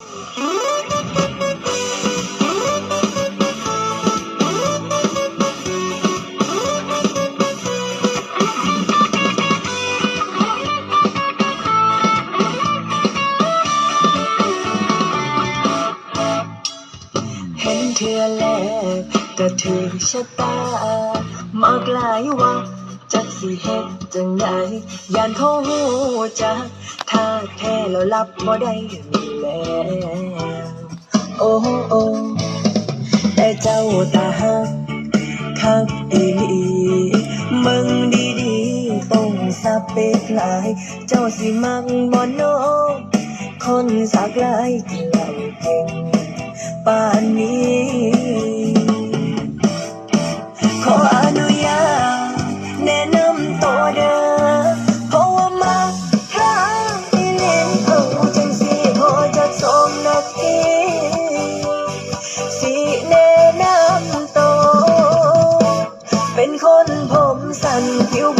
เห็นเธอแล้วก็ถือชะตามากหลายว่าจักสิเฮ็ดจังใดยานเขาหูจักถ้าแท้แล้วรับบ่ได้ โอ้โอ้แต่เจ้าตาหักคักอีลีมึงดีๆต้องสเปกหลาย เจ้าสิมักบ่โนคนสักหลายที่เราเก่งป่านนี้ เป็นคนผมสั้นผิว